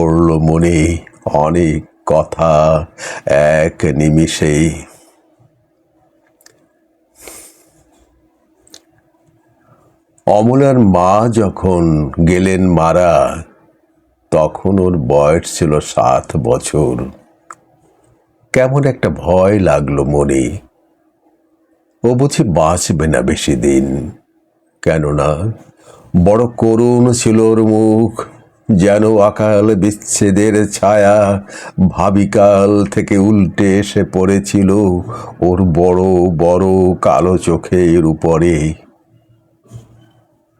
পড়ল মনে অনেক কথা এক নিমিষেই। অমলার মা যখন গেলেন মারা, তখন ওর বয়স ছিল সাত বছর। কেমন একটা ভয় লাগল মনে। ও বুঝি বাঁচবে না বেশি দিন। কেননা বড় করুণ ছিল ওর মুখ। যেন অকাল বিচ্ছেদের ছায়া ভাবিকাল থেকে উল্টে এসে পড়েছিল ওর বড় বড়, কালো চোখের উপরে।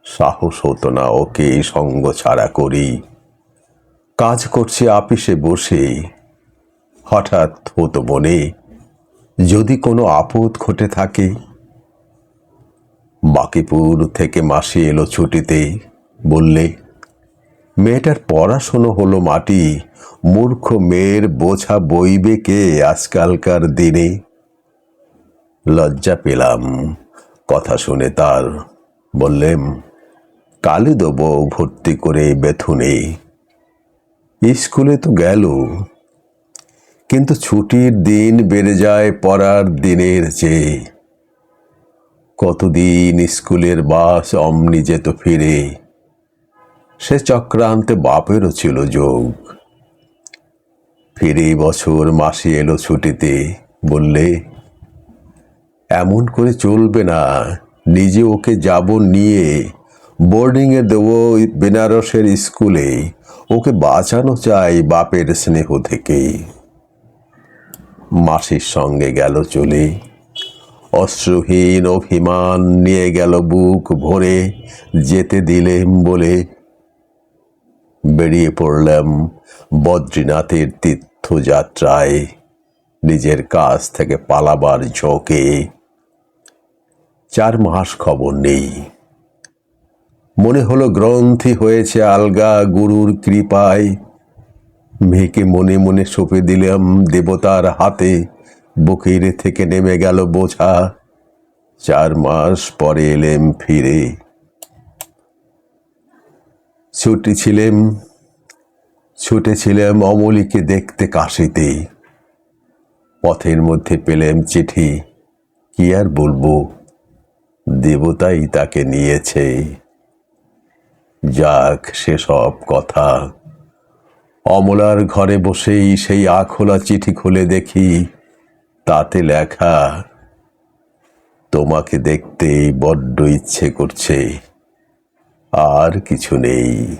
সাহস হতো না ওকে সঙ্গ ছাড়া করি। কাজ করছে আপিসে বসে। হঠাৎ হতো মনে, যদি কোনো আপদ ঘটে থাকে। বাকিপুর থেকে মাসি এলো ছুটিতে, বললে মেয়েটার পড়াশুনো হলো মাটি। মূর্খ মেয়ের বোঝা বইবে কে আজকালকার দিনে? লজ্জা পেলাম, কথা শুনে তার। বললেম, কালে দেবো ভর্তি করে বেথুনে স্কুলে তো গেল। কিন্তু ছুটির দিন বেড়ে যায় পড়ার দিনের চেয়ে। কতদিন স্কুলের বাস অমনি যেত ফিরে। সে চক্রান্তে বাপেরও ছিল যোগ। ফিরে বছর মাসি এলো ছুটিতে, বললে, এমন করে চলবে না, নিজে ওকে যাব নিয়ে। বোর্ডিংয়ে দেবো বেনারসের স্কুলে, ওকে বাঁচানো চাই বাপের স্নেহ থেকে। মাসির সঙ্গে গেল চলে। অশ্রুহীন অভিমান নিয়ে গেল বুক ভরে, যেতে দিলেম বলে বেরিয়ে পড়লাম বদ্রীনাথের তীর্থযাত্রায় নিজের কাজ থেকে পালাবার ঝোঁকে। চার মাস খবর নেই। মনে হলো গ্রন্থি হয়েছে আলগা গুরুর কৃপায়। মেয়েকে মনে মনে সঁপে দিলাম দেবতার হাতে। বুকের থেকে নেমে গেল বোঝা। চার মাস পরে এলেম ফিরে। ছুটি ছিলেম ছুটেছিলাম অমলিকে দেখতে কাশিতে। পথের মধ্যে পেলেম চিঠি, কি আর বলব? দেবতাই তাকে নিয়েছে। যাক সেসব কথা। অমলার ঘরে বসেই সেই আখোলা চিঠি খুলে দেখি, তাতে লেখা, তোমাকে দেখতে বড্ড ইচ্ছে করছে। আর কিছু নেই।